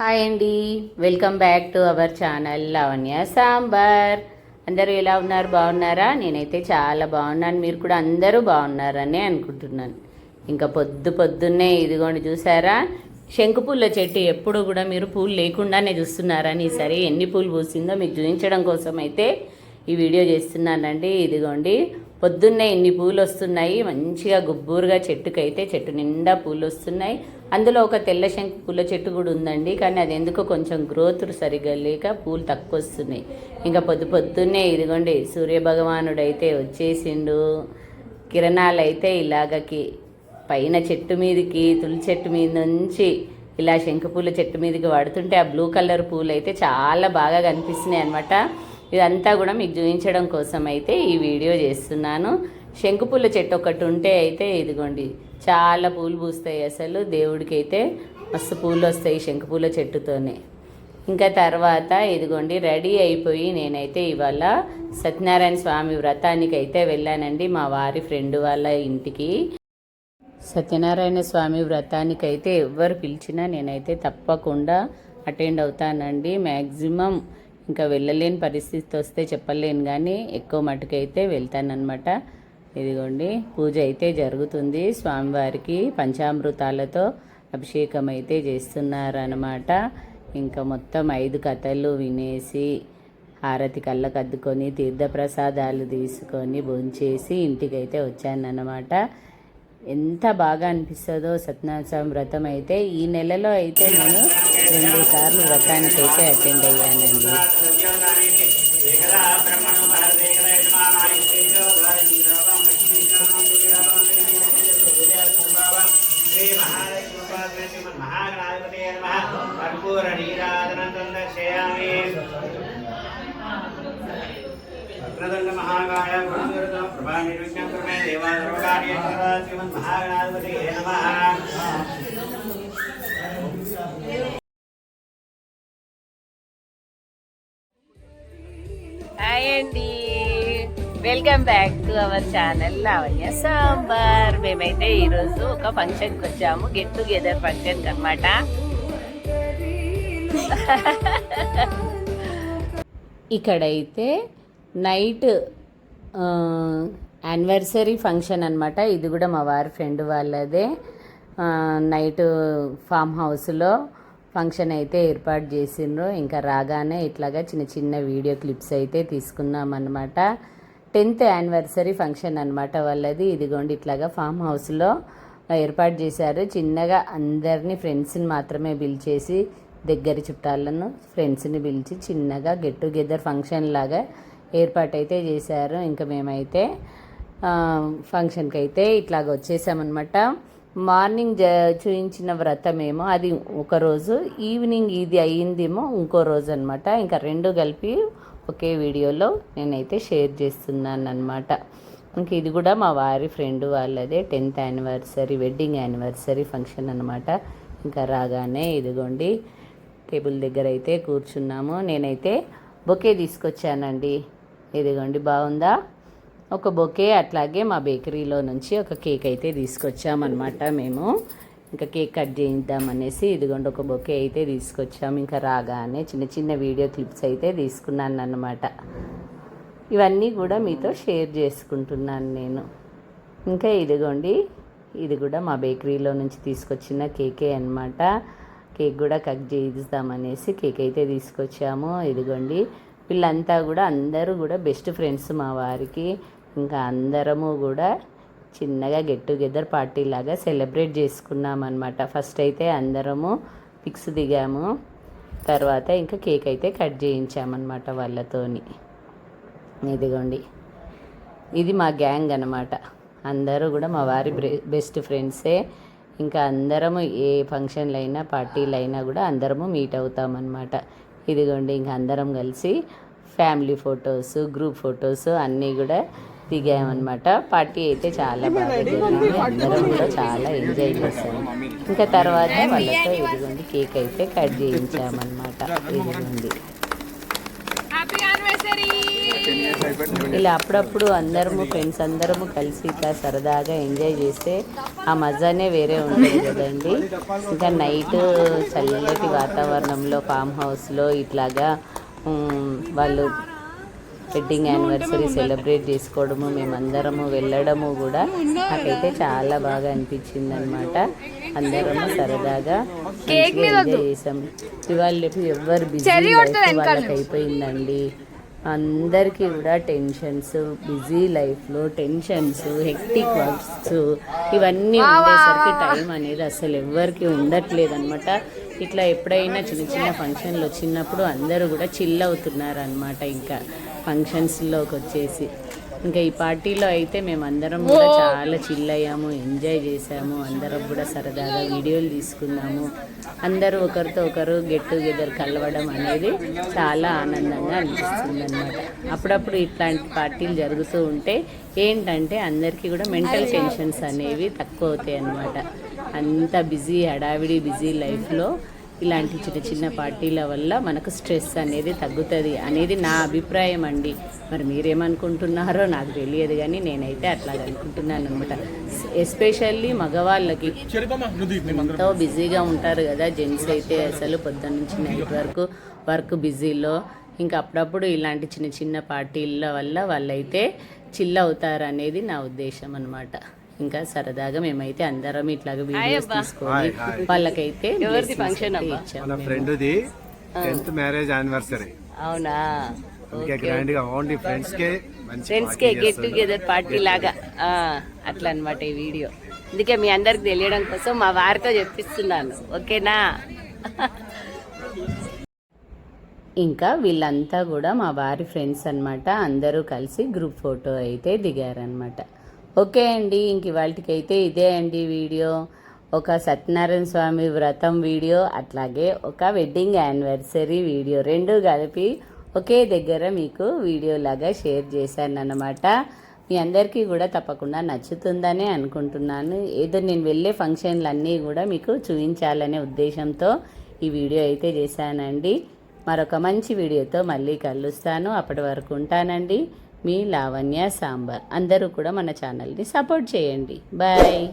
Hi అండి. Welcome back to our channel Lavanya Sambar అందరూ ఎలా ఉన్నారు? బాగున్నారా? నేనైతే చాలా బాగున్నాను. మీరు కూడా అందరూ బాగున్నారని అనుకుంటున్నాను. ఇంకా పొద్దు పొద్దున్నే ఇదిగోండి చూసారా? శంకుపూల చెట్టు ఎప్పుడు కూడా మీరు పూలు లేకుండానే చూస్తున్నారని ఈసారి ఎన్ని పూలు పూసిందో మీకు చూపించడం కోసం అయితే ఈ వీడియో చేస్తున్నానండి. ఇదిగోండి. పొద్దున్నే ఇన్ని పూలు వస్తున్నాయి మంచిగా గుబ్బూరుగా చెట్టుకైతే చెట్టు నిండా పూలు వస్తున్నాయి అందులో ఒక తెల్ల శంకు పూల చెట్టు కూడా ఉందండి. కానీ అది ఎందుకో కొంచెం గ్రోత్ సరిగ్గా లేక పూలు తక్కువ వస్తున్నాయి ఇంకా పొద్దు పొద్దున్నే ఇదిగోండి సూర్యభగవానుడు అయితే వచ్చేసిండు. కిరణాలు అయితే ఇలాగకి పైన చెట్టు మీదకి తులి చెట్టు మీద నుంచి ఇలా శంఖపూల చెట్టు మీదకి పడుతుంటే ఆ బ్లూ కలర్ పూలు అయితే చాలా బాగా కనిపిస్తున్నాయి అనమాట ఇదంతా కూడా మీకు చూపించడం కోసం అయితే ఈ వీడియో చేస్తున్నాను. శంకుపూల చెట్టు ఒకటి ఉంటే అయితే ఇదిగోండి చాలా పూలు పూస్తాయి అసలు. దేవుడికి అయితే మస్తు పూలు వస్తాయి శంకుపూల చెట్టుతోనే. ఇంకా తర్వాత ఇదిగోండి రెడీ అయిపోయి నేనైతే ఇవాళ సత్యనారాయణ స్వామి వ్రతానికి అయితే వెళ్ళానండి మా వారి ఫ్రెండ్ వాళ్ళ ఇంటికి. సత్యనారాయణ స్వామి వ్రతానికి అయితే ఎవరు పిలిచినా నేనైతే తప్పకుండా అటెండ్ అవుతానండి. మ్యాక్సిమం ఇంకా వెళ్ళలేని పరిస్థితి వస్తే చెప్పలేను కానీ ఎక్కువ మటుకైతే వెళ్తానన్నమాట. ఇదిగోండి పూజ అయితే జరుగుతుంది. స్వామివారికి పంచామృతాలతో అభిషేకం అయితే చేస్తున్నారనమాట ఇంకా మొత్తం ఐదు కథలు వినేసి హారతి కళ్ళకు అద్దుకొని తీర్థప్రసాదాలు తీసుకొని భోంచేసి ఇంటికైతే వచ్చానన్నమాట. ఎంత బాగా అనిపిస్తుందో సత్యనారాయణ వ్రతం అయితే ఈ నెలలో అయితే నేను రెండు సార్లు వ్రతానికి అయితే అటెండ్ అయ్యానండి. మహాగాయ హాయ్ అండి. Welcome back to our channel Lavanya Sambar. మేమైతే ఈరోజు ఒక ఫంక్షన్కి వచ్చాము. గెట్ టుగెదర్ ఫంక్షన్కి అనమాట ఇక్కడైతే నైట్ యానివర్సరీ ఫంక్షన్ అనమాట ఇది కూడా మా వారి ఫ్రెండ్ వాళ్ళదే. నైట్ ఫామ్ హౌస్లో ఫంక్షన్ అయితే ఏర్పాటు చేసిండ్రు. ఇంకా రాగానే ఇట్లాగా చిన్న చిన్న వీడియో క్లిప్స్ అయితే తీసుకున్నాం అనమాట టెన్త్ యానివర్సరీ ఫంక్షన్ అనమాట వాళ్ళది. ఇదిగోండి ఇట్లాగా ఫామ్ హౌస్లో ఏర్పాటు చేశారు. చిన్నగా అందరినీ ఫ్రెండ్స్ని మాత్రమే పిలిచేసి దగ్గర చుట్టాలను ఫ్రెండ్స్ని పిలిచి చిన్నగా గెట్ టుగెదర్ ఫంక్షన్ లాగా ఏర్పాటు అయితే చేశారు. ఇంకా మేమైతే ఫంక్షన్కి అయితే ఇట్లాగ వచ్చేసామన్నమాట. మార్నింగ్ జ చూయించిన వ్రతమేమో అది ఒక రోజు. ఈవినింగ్ ఇది అయ్యిందేమో ఇంకో రోజు అనమాట ఇంకా రెండు కలిపి ఒకే వీడియోలో నేనైతే షేర్ చేస్తున్నాను అనమాట ఇంక ఇది కూడా మా వారి ఫ్రెండ్ వాళ్ళదే tenth anniversary wedding anniversary function అనమాట ఇంకా రాగానే ఇదిగోండి టేబుల్ దగ్గర అయితే కూర్చున్నాము. నేనైతే బొకే తీసుకొచ్చానండి. ఇదిగోండి బాగుందా? ఒక బొకే అట్లాగే మా బేకరీలో నుంచి ఒక కేక్ అయితే తీసుకొచ్చామన్నమాట మేము. ఇంకా కేక్ కట్ చేయిద్దామనేసి ఇదిగోండి ఒక బొకే అయితే తీసుకొచ్చాము ఇంకా రాగానే చిన్న చిన్న వీడియో క్లిప్స్ అయితే తీసుకున్నాను అన్నమాట. ఇవన్నీ కూడా మీతో షేర్ చేసుకుంటున్నాను నేను. ఇంకా ఇదిగోండి ఇది కూడా మా బేకరీలో నుంచి తీసుకొచ్చిన కేకే అన్నమాట. కేక్ కూడా కట్ చేయిద్దామనేసి కేక్ అయితే తీసుకొచ్చాము. ఇదిగోండి వీళ్ళంతా కూడా అందరూ కూడా బెస్ట్ ఫ్రెండ్స్ మా వారికి. ఇంకా అందరము కూడా చిన్నగా గెట్ టుగెదర్ పార్టీ లాగా సెలబ్రేట్ చేసుకున్నాం అనమాట ఫస్ట్ అయితే అందరము పిక్స్ దిగాము. తర్వాత ఇంకా కేక్ అయితే కట్ చేయించామన్నమాట వాళ్ళతోని. ఇదిగోండి. ఇది మా గ్యాంగ్ అనమాట అందరూ కూడా మా వారి బ్రె- బెస్ట్ ఫ్రెండ్సే ఇంకా అందరము ఏ ఫంక్షన్లైనా పార్టీలైనా పార్టీలు అయినా కూడా అందరము మీట్ అవుతామన్నమాట. ఇదిగోండి ఇంక అందరం కలిసి ఫ్యామిలీ ఫొటోస్ గ్రూప్ ఫొటోస్ అన్నీ కూడా దిగామన్నమాట. పార్టీ అయితే చాలా బాగా జరిగింది. అందరం కూడా చాలా ఎంజాయ్ చేశాము ఇంకా తర్వాత వాళ్ళతో ఇదిగోండి కేక్ అయితే కట్ చేయించామన్నమాట. ఇదిగోండి. ఇలా అప్పుడప్పుడు అందరము ఫ్రెండ్స్ అందరము కలిసి ఇట్లా సరదాగా ఎంజాయ్ చేస్తే ఆ మజానే వేరే ఉంటుంది కదండి. ఇంకా నైట్ చల్లటి వాతావరణంలో ఫామ్ హౌస్లో ఇట్లాగా వాళ్ళు వెడ్డింగ్ యానివర్సరీ సెలబ్రేట్ చేసుకోవడము మేమందరము వెళ్ళడము కూడా నాకైతే చాలా బాగా అనిపించింది అనమాట అందరము సరదాగా ఎంజాయ్ చేసాం ఇవాళ ఎవరు బిజీ వాళ్ళకి అయిపోయిందండి. అందరికీ కూడా టెన్షన్స్ బిజీ లైఫ్లో టెన్షన్స్ హెక్టిక్ వర్క్స్ ఇవన్నీ ఉండేసరికి టైం అనేది అసలు ఎవ్వరికి ఉండట్లేదు అనమాట ఇట్లా ఎప్పుడైనా చిన్న చిన్న ఫంక్షన్లు వచ్చినప్పుడు అందరూ కూడా చిల్ అవుతున్నారు అనమాట ఇంకా. ఫంక్షన్స్లోకి వచ్చేసి ఇంకా ఈ పార్టీలో అయితే మేము అందరం కూడా చాలా చిల్ అయ్యాము ఎంజాయ్ చేసాము అందరం కూడా సరదాగా వీడియోలు తీసుకున్నాము. అందరూ ఒకరితో ఒకరు గెట్ టుగెదర్ కలవడం అనేది చాలా ఆనందంగా అనిపిస్తుంది అనమాట అప్పుడప్పుడు ఇట్లాంటి పార్టీలు జరుగుతూ ఉంటే ఏంటంటే అందరికీ కూడా మెంటల్ టెన్షన్స్ అనేవి తక్కువ అవుతాయి అన్నమాట అంత బిజీ హడావిడి బిజీ లైఫ్లో ఇలాంటి చిన్న చిన్న పార్టీల వల్ల మనకు స్ట్రెస్ అనేది తగ్గుతుంది అనేది నా అభిప్రాయం అండి. మరి మీరేమనుకుంటున్నారో నాకు తెలియదు కానీ నేనైతే అట్లా అనుకుంటున్నాను అనమాట ఎస్పెషల్లీ మగవాళ్ళకి ఎంతో బిజీగా ఉంటారు కదా జెంట్స్ అయితే అసలు పొద్దున్న నుంచి నైట్ వరకు వర్క్ బిజీలో. ఇంకా అప్పుడప్పుడు ఇలాంటి చిన్న చిన్న పార్టీల వల్ల వాళ్ళైతే చిల్ అవుతారు అనేది నా ఉద్దేశం అనమాట ఇంకా సరదాగా మేమైతే అందరం ఇట్లాగ వీడియోస్ తీసుకొని వాళ్ళకైతే ఫంక్షన్ మన ఫ్రెండ్ది టెన్త్ మ్యారేజ్ యానివర్సరీ అవునా? గ్రాండ్గా ఓన్లీ ఫ్రెండ్స్ కే మంచి ఫ్రెండ్స్ కే గెట్ టుగెదర్ పార్టీ లాగా. ఆ, అట్లా అన్నమాట ఈ వీడియో అందుకే మీ అందరికి తెలియడం కోసం మా వారితో చెప్పిస్తున్నాను. ఓకేనా? ఇంకా వీళ్ళంతా కూడా మా వారి ఫ్రెండ్స్ అన్నమాట. అందరూ కలిసి గ్రూప్ ఫోటో అయితే దిగారనమాట ఓకే అండి ఇంక ఇవాళకైతే ఇదే అండి వీడియో. ఒక సత్యనారాయణ స్వామి వ్రతం వీడియో అట్లాగే ఒక వెడ్డింగ్ యానివర్సరీ వీడియో రెండు కలిపి ఒకే దగ్గర మీకు వీడియోలాగా షేర్ చేశాను అన్నమాట మీ అందరికీ కూడా తప్పకుండా నచ్చుతుందనే అనుకుంటున్నాను. ఏదో నేను వెళ్ళే ఫంక్షన్లన్నీ కూడా మీకు చూపించాలనే ఉద్దేశంతో ఈ వీడియో అయితే చేశానండి. మరొక మంచి వీడియోతో మళ్ళీ కలుస్తాను. అప్పటి వరకు ఉంటానండి. మీ లావణ్య సాంబార్. అందరూ కూడా మన ఛానల్ని సపోర్ట్ చేయండి. బాయ్.